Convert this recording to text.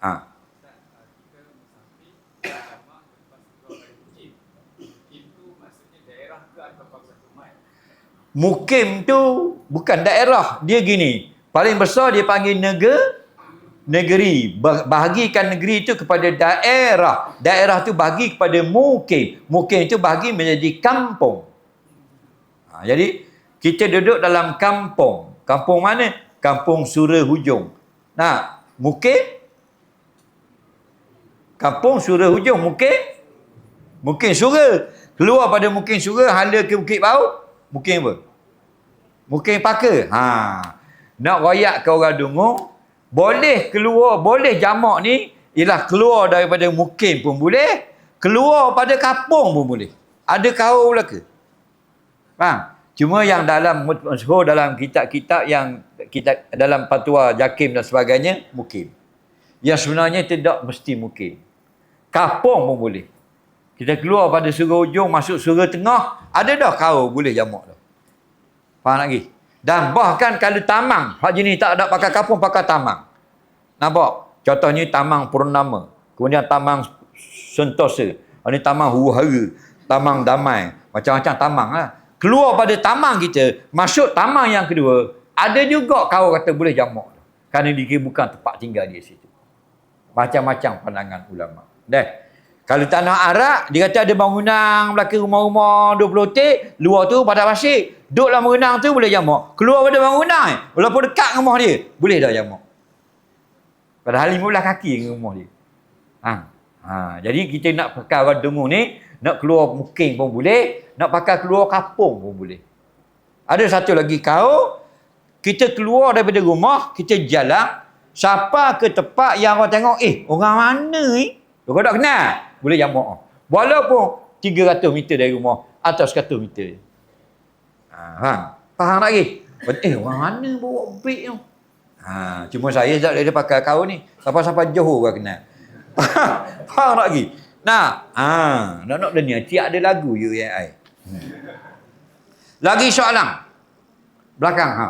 Ha. Mukim tu bukan daerah. Dia gini. Paling besar dia panggil negeri. Negeri. Bah- Bahagikan negeri itu kepada daerah. Daerah tu bagi kepada mukim. Mukim itu bagi menjadi kampung. Ha, jadi, kita duduk dalam kampung. Kampung mana? Kampung Sura Hujung. Nah, mukim? Kampung Sura Hujung. Mukim? Mukim Sura. Keluar pada Mukim Sura, hala ke Bukit Bau. Mukim apa? Mukim Paka. Ha. Nak royak ke orang dengar, boleh keluar, boleh jamak ni, ialah keluar daripada Mukim pun boleh, keluar pada kapung pun boleh. Ada kau pula ke? Faham? Cuma yang dalam masyhur dalam kitab-kitab yang kita dalam fatwa Jakim dan sebagainya mukim. Yang sebenarnya tidak mesti mukim. Kapung pun boleh. Kita keluar pada surga ujung masuk surga tengah, ada dah kau boleh jamak dah. Faham lagi? Dan bahkan kalau tamang, hak jenis tak ada pakai kapung pakai tamang. Nampak? Contohnya tamang purnama, kemudian tamang sentosa, ini tamang huru-hara, tamang damai, macam-macam tamang lah keluar pada tamang kita, masuk tamang yang kedua, ada juga kau kata boleh jamak. Kerana dia bukan tempat tinggal dia situ. Macam-macam pandangan ulama. Dah. Kalau tanah Arak, dia kata ada bangunan belakang rumah-rumah 20 tik, luar tu pada pasir. Duduk dalam bangunan tu boleh jamak. Keluar pada bangunan, walaupun dekat rumah dia, boleh dah jamak. Padahal 15 kaki dengan rumah dia. Ha. Ha. Jadi kita nak pakai dengung ni, nak keluar mukim pun boleh, nak pakai keluar kapung pun boleh. Ada satu lagi kau, kita keluar daripada rumah, kita jalan, siapa ke tempat yang orang tengok, eh, orang mana ni? Kau tak kenal? Boleh jamak. Walaupun 300 meter dari rumah, atau 100 meter. Ha, faham? Tak lagi? Eh, orang mana bawa beg tu? Ha, cuma saya tak boleh pakai kau ni. Siapa-siapa Johor kau kenal. Faham tak lagi? Nah, ha, nak nak dunia tiap ada lagu UAI. Hmm. Lagi soalan. Belakang ha.